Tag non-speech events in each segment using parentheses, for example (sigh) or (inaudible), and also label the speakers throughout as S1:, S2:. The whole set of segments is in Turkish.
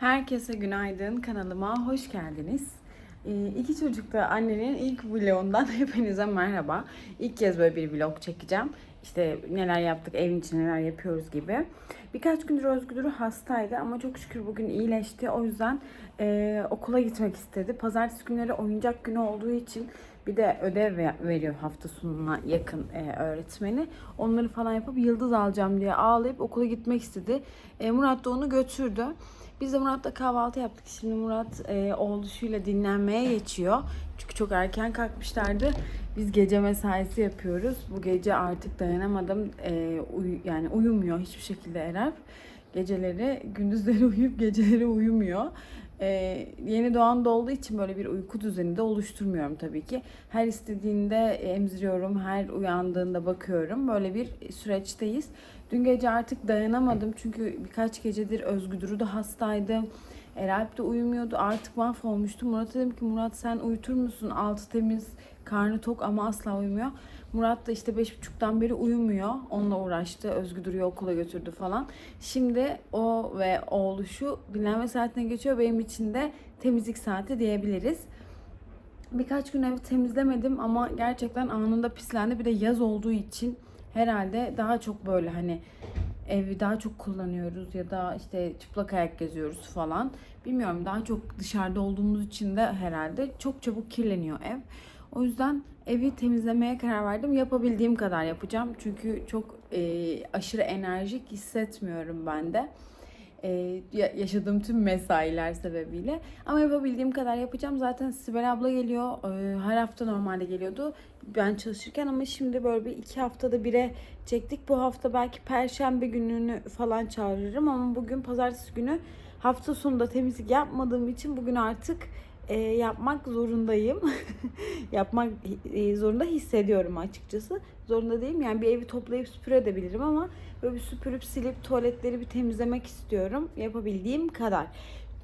S1: Herkese günaydın. Kanalıma hoş geldiniz. Ee, iki çocuklu annenin ilk vlogundan (laughs) hepinize merhaba. İlk kez böyle bir vlog çekeceğim. İşte neler yaptık, evin için neler yapıyoruz gibi. Birkaç gündür Özgür hastaydı ama çok şükür bugün iyileşti. O yüzden e, okula gitmek istedi. Pazartesi günleri oyuncak günü olduğu için bir de ödev ve- veriyor hafta sonuna yakın e, öğretmeni. Onları falan yapıp yıldız alacağım diye ağlayıp okula gitmek istedi. E, Murat da onu götürdü. Biz de Murat'la kahvaltı yaptık. Şimdi Murat e, oğluşuyla dinlenmeye geçiyor. Çünkü çok erken kalkmışlardı. Biz gece mesaisi yapıyoruz. Bu gece artık dayanamadım. E, uyu, yani uyumuyor hiçbir şekilde Erap. Geceleri, gündüzleri (laughs) uyuyup geceleri uyumuyor. E, yeni doğan da olduğu için böyle bir uyku düzeni de oluşturmuyorum tabii ki. Her istediğinde emziriyorum, her uyandığında bakıyorum. Böyle bir süreçteyiz. Dün gece artık dayanamadım çünkü birkaç gecedir Özgür da hastaydı. Eralp de uyumuyordu. Artık mahvolmuştu. Murat'a dedim ki Murat sen uyutur musun? Altı temiz, karnı tok ama asla uyumuyor. Murat da işte beş buçuktan beri uyumuyor. Onunla uğraştı. Özgür'ü okula götürdü falan. Şimdi o ve oğluşu dinlenme saatine geçiyor. Benim için de temizlik saati diyebiliriz. Birkaç gün evi temizlemedim ama gerçekten anında pislendi. Bir de yaz olduğu için herhalde daha çok böyle hani evi daha çok kullanıyoruz ya da işte çıplak ayak geziyoruz falan. Bilmiyorum daha çok dışarıda olduğumuz için de herhalde çok çabuk kirleniyor ev. O yüzden evi temizlemeye karar verdim. Yapabildiğim kadar yapacağım. Çünkü çok e, aşırı enerjik hissetmiyorum ben de. E, ya- yaşadığım tüm mesailer sebebiyle. Ama yapabildiğim kadar yapacağım. Zaten Sibel abla geliyor. E, her hafta normalde geliyordu. Ben çalışırken ama şimdi böyle bir iki haftada bire çektik. Bu hafta belki perşembe gününü falan çağırırım ama bugün pazartesi günü hafta sonunda temizlik yapmadığım için bugün artık e, yapmak zorundayım. (laughs) yapmak e, zorunda hissediyorum açıkçası. Zorunda değilim. Yani bir evi toplayıp süpürebilirim ama böyle bir süpürüp silip tuvaletleri bir temizlemek istiyorum. Yapabildiğim kadar.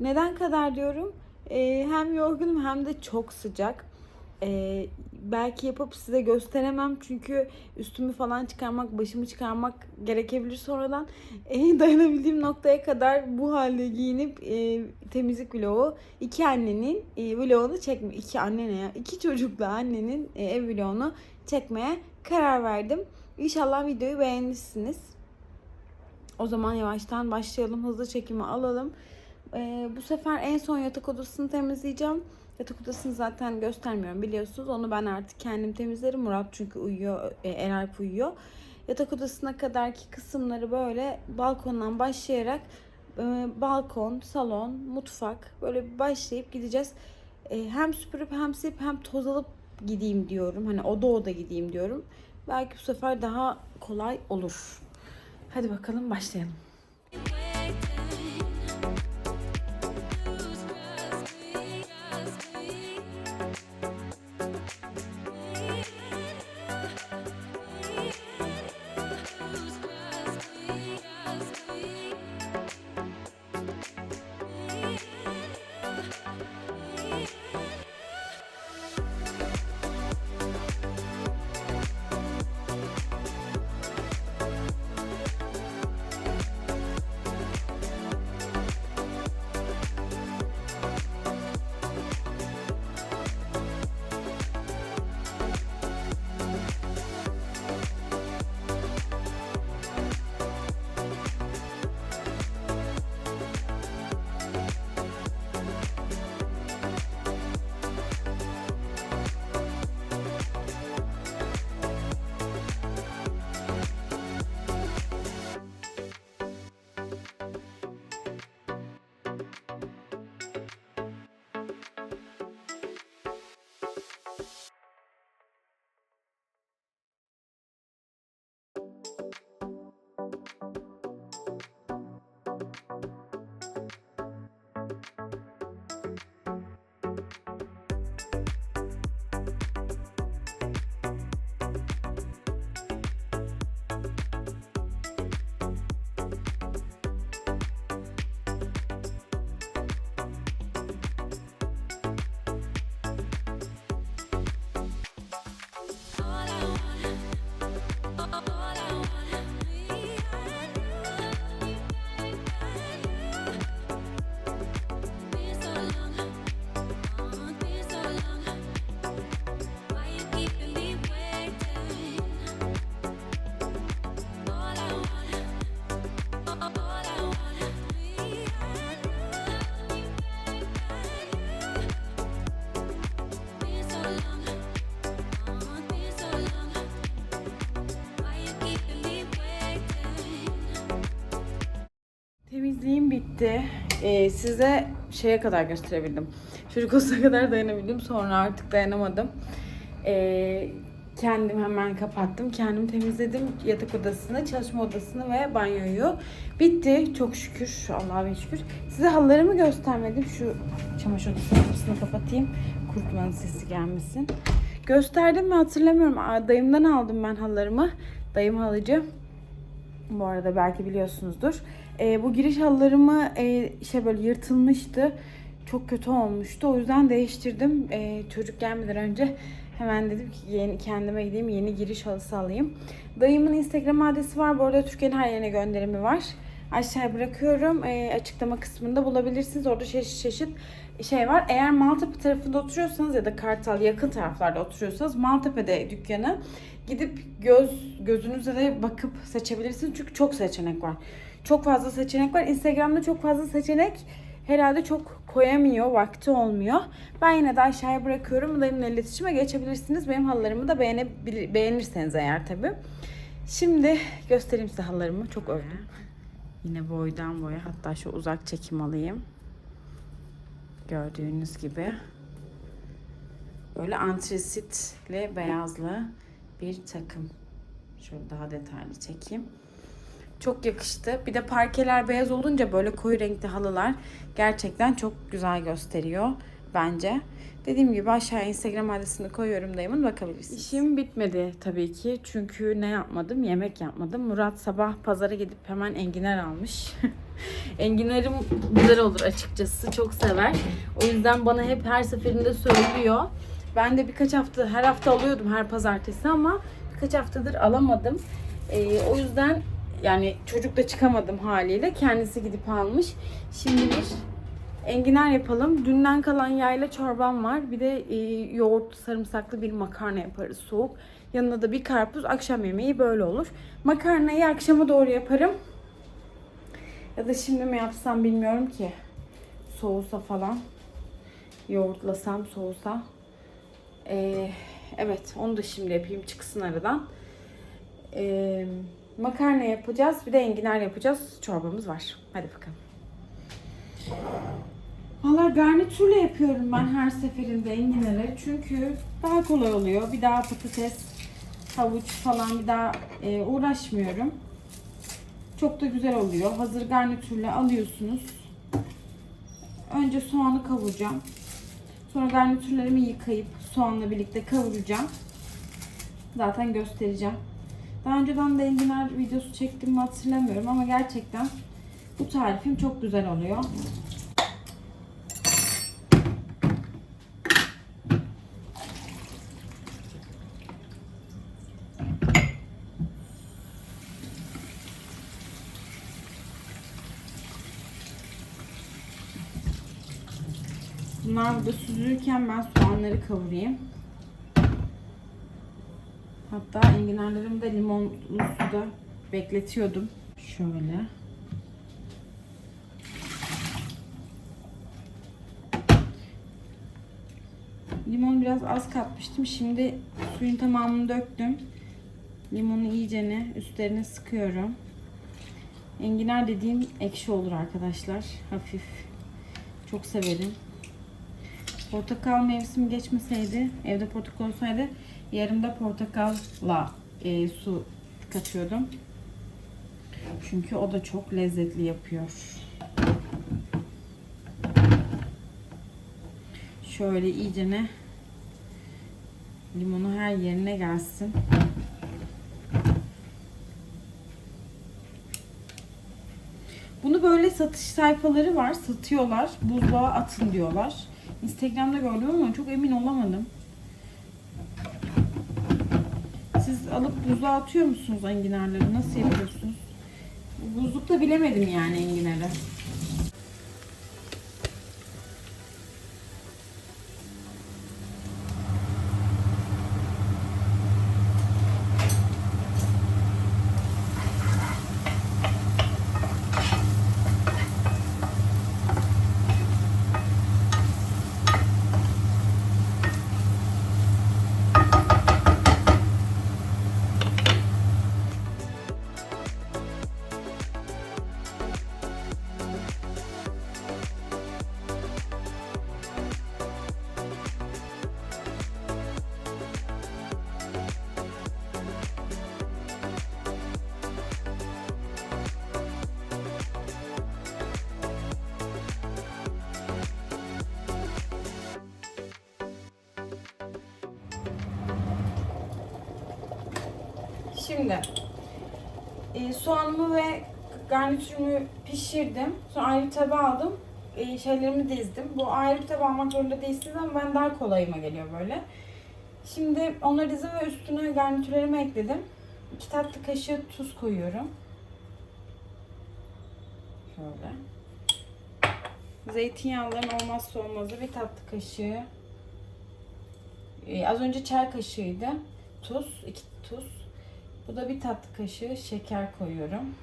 S1: Neden kadar diyorum? E, hem yorgunum hem de çok sıcak. E, belki yapıp size gösteremem çünkü üstümü falan çıkarmak, başımı çıkarmak gerekebilir sonradan. (laughs) E, dayanabildiğim noktaya kadar bu halde giyinip e, temizlik vlogu iki annenin e, vlogunu çekme iki anne ne ya iki çocuklu annenin e, ev vlogunu çekmeye karar verdim. İnşallah videoyu beğenirsiniz. O zaman yavaştan başlayalım. Hızlı çekimi alalım. Ee, bu sefer en son yatak odasını temizleyeceğim. Yatak odasını zaten göstermiyorum biliyorsunuz. Onu ben artık kendim temizlerim. Murat çünkü uyuyor. E, Eralp uyuyor. Yatak odasına kadarki kısımları böyle balkondan başlayarak e, balkon, salon, mutfak böyle başlayıp gideceğiz. E, hem süpürüp hem silip hem toz alıp gideyim diyorum. Hani oda oda gideyim diyorum. Belki bu sefer daha kolay olur. Hadi bakalım başlayalım. Thank you Ee, size şeye kadar gösterebildim. Çocuk olsa kadar dayanabildim. Sonra artık dayanamadım. Ee, kendim hemen kapattım. Kendim temizledim yatak odasını, çalışma odasını ve banyoyu. Bitti çok şükür. Allah'a bin şükür. Size halılarımı göstermedim. Şu çamaşır odasının kapısını kapatayım. Kurtmanın sesi gelmesin. Gösterdim mi hatırlamıyorum. Dayımdan aldım ben halılarımı. Dayım halıcı. Bu arada belki biliyorsunuzdur. Ee, bu giriş halılarımı e, şey böyle yırtılmıştı. Çok kötü olmuştu. O yüzden değiştirdim. Ee, çocuk gelmeden önce hemen dedim ki yeni kendime gideyim yeni giriş halısı alayım. Dayımın Instagram adresi var. Bu arada Türkiye'nin her yerine gönderimi var. Aşağıya bırakıyorum. Ee, açıklama kısmında bulabilirsiniz. Orada çeşit çeşit şey var. Eğer Maltepe tarafında oturuyorsanız ya da Kartal yakın taraflarda oturuyorsanız Maltepe'de dükkanı gidip göz gözünüze de bakıp seçebilirsiniz. Çünkü çok seçenek var. Çok fazla seçenek var. Instagram'da çok fazla seçenek herhalde çok koyamıyor, vakti olmuyor. Ben yine de aşağıya bırakıyorum. Dayımla iletişime geçebilirsiniz. Benim halılarımı da beğenebil- beğenirseniz eğer tabii. Şimdi göstereyim size halılarımı. Çok övdüm. Yine boydan boya. Hatta şu uzak çekim alayım. Gördüğünüz gibi. Böyle antresitli beyazlı bir takım. Şöyle daha detaylı çekeyim. Çok yakıştı. Bir de parkeler beyaz olunca böyle koyu renkli halılar gerçekten çok güzel gösteriyor bence. Dediğim gibi aşağıya Instagram adresini koyuyorum dayımın bakabilirsiniz. İşim bitmedi tabii ki. Çünkü ne yapmadım? Yemek yapmadım. Murat sabah pazara gidip hemen enginar almış. (laughs) Enginarım güzel olur açıkçası. Çok sever. O yüzden bana hep her seferinde söylüyor. Ben de birkaç hafta, her hafta alıyordum her pazartesi ama birkaç haftadır alamadım. Ee, o yüzden yani çocukla çıkamadım haliyle. Kendisi gidip almış. Şimdi bir enginar yapalım. Dünden kalan yayla çorbam var. Bir de e, yoğurt sarımsaklı bir makarna yaparız soğuk. Yanına da bir karpuz. Akşam yemeği böyle olur. Makarnayı akşama doğru yaparım. Ya da şimdi mi yapsam bilmiyorum ki. Soğusa falan. Yoğurtlasam soğusa. Ee, evet onu da şimdi yapayım çıksın aradan. Ee, makarna yapacağız. Bir de enginar yapacağız. Çorbamız var. Hadi bakalım. Valla garnitürle yapıyorum ben her seferinde enginarı. Çünkü daha kolay oluyor. Bir daha patates, havuç falan bir daha e, uğraşmıyorum. Çok da güzel oluyor. Hazır garnitürle alıyorsunuz. Önce soğanı kavuracağım. Sonra garnitürlerimi yıkayıp soğanla birlikte kavuracağım. Zaten göstereceğim. Daha önceden de enginar videosu çektim mi hatırlamıyorum ama gerçekten bu tarifim çok güzel oluyor. Bunlar burada süzülürken ben soğanları kavurayım. Hatta enginarlarımı da limonlu suda bekletiyordum. Şöyle. Limon biraz az katmıştım. Şimdi suyun tamamını döktüm. Limonu iyicene üstlerine sıkıyorum. Enginar dediğim ekşi olur arkadaşlar. Hafif. Çok severim. Portakal mevsimi geçmeseydi, evde portakal olsaydı yarımda portakalla e, su katıyordum. Çünkü o da çok lezzetli yapıyor. Şöyle iyicene limonu her yerine gelsin. Bunu böyle satış sayfaları var. Satıyorlar. Buzluğa atın diyorlar. Instagram'da gördüm ama çok emin olamadım. Alıp buzluğa atıyor musunuz enginarları? Nasıl yapıyorsunuz? Buzlukta bilemedim yani enginarı. Şimdi e, soğanımı ve garnitürümü pişirdim. Sonra ayrı tabağa aldım. E, şeylerimi dizdim. Bu ayrı bir tabağa almak zorunda değilsiniz ama ben daha kolayıma geliyor böyle. Şimdi onları dizdim ve üstüne garnitürlerimi ekledim. 2 tatlı kaşığı tuz koyuyorum. Şöyle. Zeytinyağların olmazsa olmazı bir tatlı kaşığı. Ee, az önce çay kaşığıydı. Tuz, iki tuz. Bu da bir tatlı kaşığı şeker koyuyorum.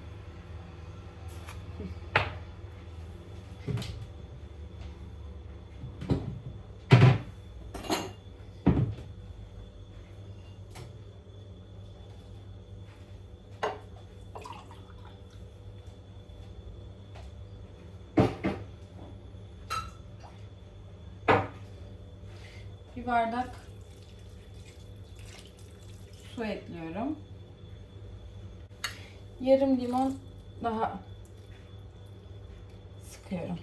S1: Bir bardak su ekliyorum. Yarım limon daha sıkıyorum.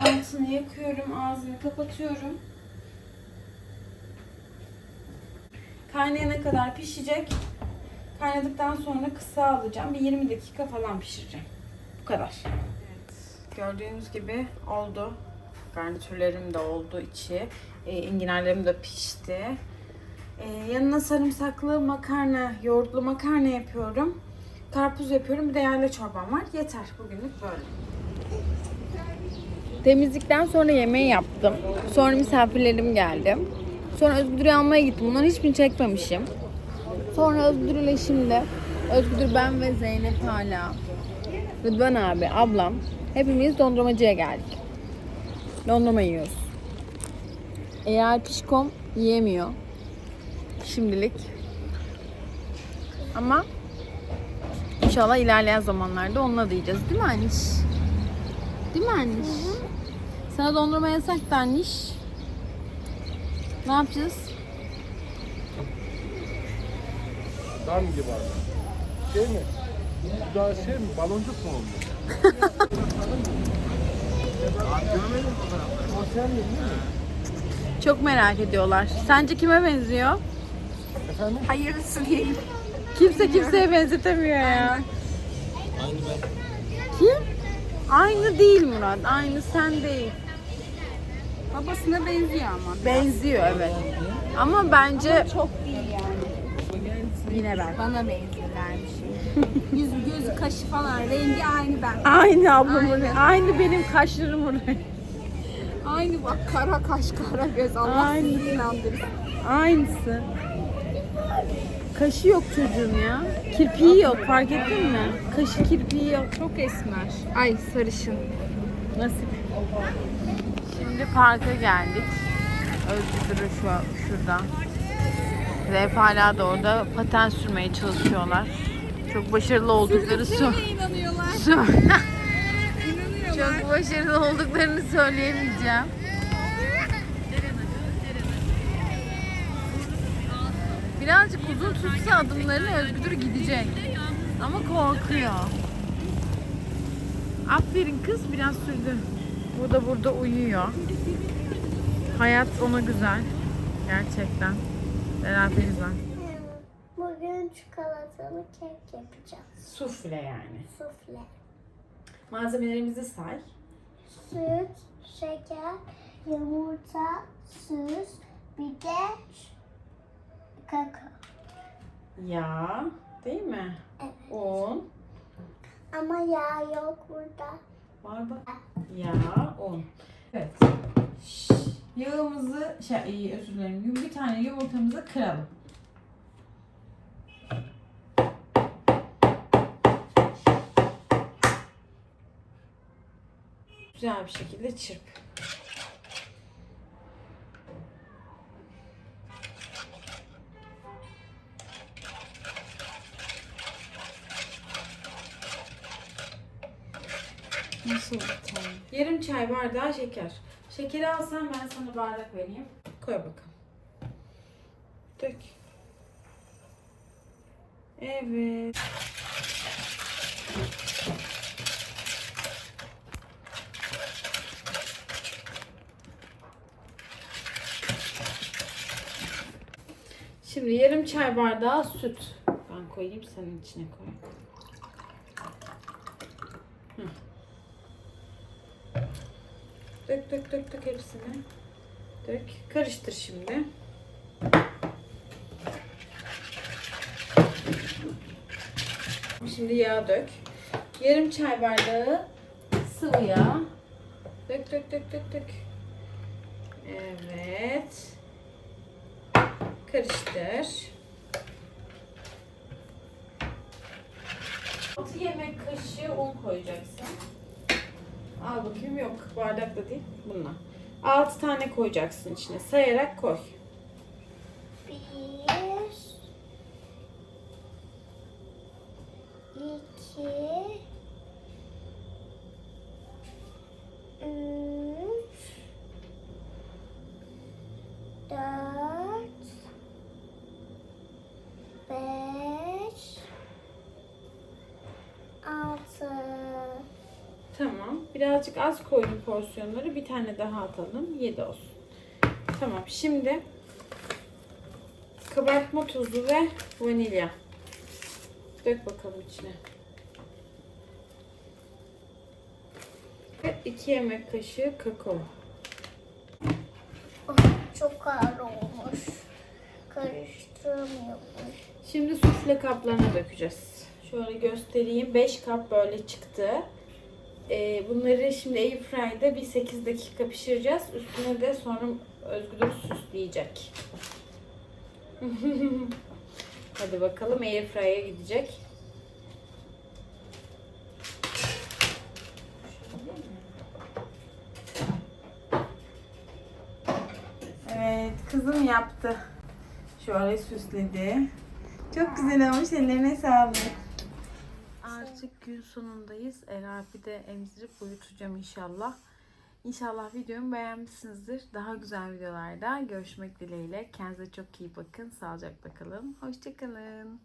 S1: Altını yakıyorum, ağzını kapatıyorum. Kaynayana kadar pişecek. Kaynadıktan sonra kısa alacağım. Bir 20 dakika falan pişireceğim. Bu kadar. Evet, gördüğünüz gibi oldu. Garnitürlerim de oldu içi. E, enginarlarım da pişti. E, yanına sarımsaklı makarna, yoğurtlu makarna yapıyorum. Karpuz yapıyorum. Bir de yerli çorbam var. Yeter. Bugünlük böyle. Temizlikten sonra yemeği yaptım. Sonra misafirlerim geldi. Sonra Özgür'ü almaya gittim. Bunların hiçbirini çekmemişim. Sonra Özgür ile şimdi Özgür ben ve Zeynep hala Rıdvan abi, ablam hepimiz dondurmacıya geldik. Dondurma yiyoruz. Eğer pişkom yiyemiyor. Şimdilik. Ama inşallah ilerleyen zamanlarda onunla da yiyeceğiz. Değil mi Aniş? Değil mi Aniş? Sana dondurma yasak da Aniş. Ne yapacağız?
S2: Dam gibi abi. Şey mi? Bu daha şey mi? Baloncuk mu oldu? Abi görmedin mi fotoğrafları? O sen mi değil mi?
S1: Çok merak ediyorlar. Sence kime benziyor?
S2: Efendim?
S3: Hayırlısı diyelim.
S1: Kimse kimseye benzetemiyor ya.
S2: Aynı ben.
S1: Kim? Aynı değil Murat. Aynı sen değil.
S3: Babasına benziyor ama.
S1: Benziyor evet. Ama bence
S3: Çok değil yani.
S1: yine ben.
S3: Bana benziyorlarmış. Yüzü, gözü, kaşı falan rengi aynı ben.
S1: Aynı ablamın. Aynı. benim kaşlarımın.
S3: Aynı bak kara kaş, kara göz. Allah
S1: Aynı.
S3: sizi inandırsın.
S1: Aynısı. Kaşı yok çocuğun ya. Kirpiği yok fark ettin mi? Kaşı kirpiği yok.
S3: Çok esmer. Ay sarışın.
S1: Nasip. Şimdi parka geldik. Özgür şu şurada. Ve hala da orada paten sürmeye çalışıyorlar. Çok başarılı oldukları su.
S3: inanıyorlar.
S1: su. (laughs)
S3: İnanıyorlar.
S1: Çok başarılı olduklarını söyleyemeyeceğim. Birazcık uzun tutsa adımlarını Özgür gidecek. Ama korkuyor. Aferin kız biraz sürdü. Bu da burada uyuyor. Hayat ona güzel. Gerçekten. Beraberiz var.
S4: Bugün çikolatalı kek yapacağız.
S1: Sufle yani.
S4: Sufle.
S1: Malzemelerimizi say.
S4: Süt, şeker, yumurta, süs, bir de kakao.
S1: Yağ, değil mi?
S4: Evet.
S1: Un.
S4: Ama yağ yok burada.
S1: Var bak. Yağ, un. Evet. Yağımızı, şey, özür dilerim. Bir tane yumurtamızı kıralım. Güzel bir şekilde çırp. Nasıl tane? Yarım çay bardağı şeker. Şekeri alsan ben sana bardak vereyim. Koy bakalım. Dök. Evet. Şimdi yarım çay bardağı süt. Ben koyayım senin içine koy. Dök dök dök dök hepsini. Dök. Karıştır şimdi. Şimdi yağ dök. Yarım çay bardağı sıvı yağ. Dök dök dök dök dök. Evet. Karıştır. 6 yemek kaşığı un koyacaksın. Al bakayım yok bardakla değil bununla. 6 tane koyacaksın içine sayarak koy.
S4: Bir, iki, üç, dört, beş, altı.
S1: Tamam. Birazcık az koydum porsiyonları. Bir tane daha atalım. 7 olsun. Tamam. Şimdi kabartma tozu ve vanilya. Dök bakalım içine. Ve 2 yemek kaşığı kakao.
S4: Oh, çok ağır olmuş. Karıştıramıyorum.
S1: Şimdi sufle kaplarına dökeceğiz. Şöyle göstereyim. 5 kap böyle çıktı. Ee, bunları şimdi airfryer'da bir 8 dakika pişireceğiz. Üstüne de sonra Özgür süsleyecek. (laughs) Hadi bakalım airfryer'a gidecek. Evet, kızım yaptı. Şöyle süsledi. Çok güzel olmuş. Ellerine sağlık. Artık gün sonundayız. Erabi de emzirip uyutacağım inşallah. İnşallah videomu beğenmişsinizdir. Daha güzel videolarda görüşmek dileğiyle. Kendinize çok iyi bakın. Sağlıcakla kalın. Hoşçakalın.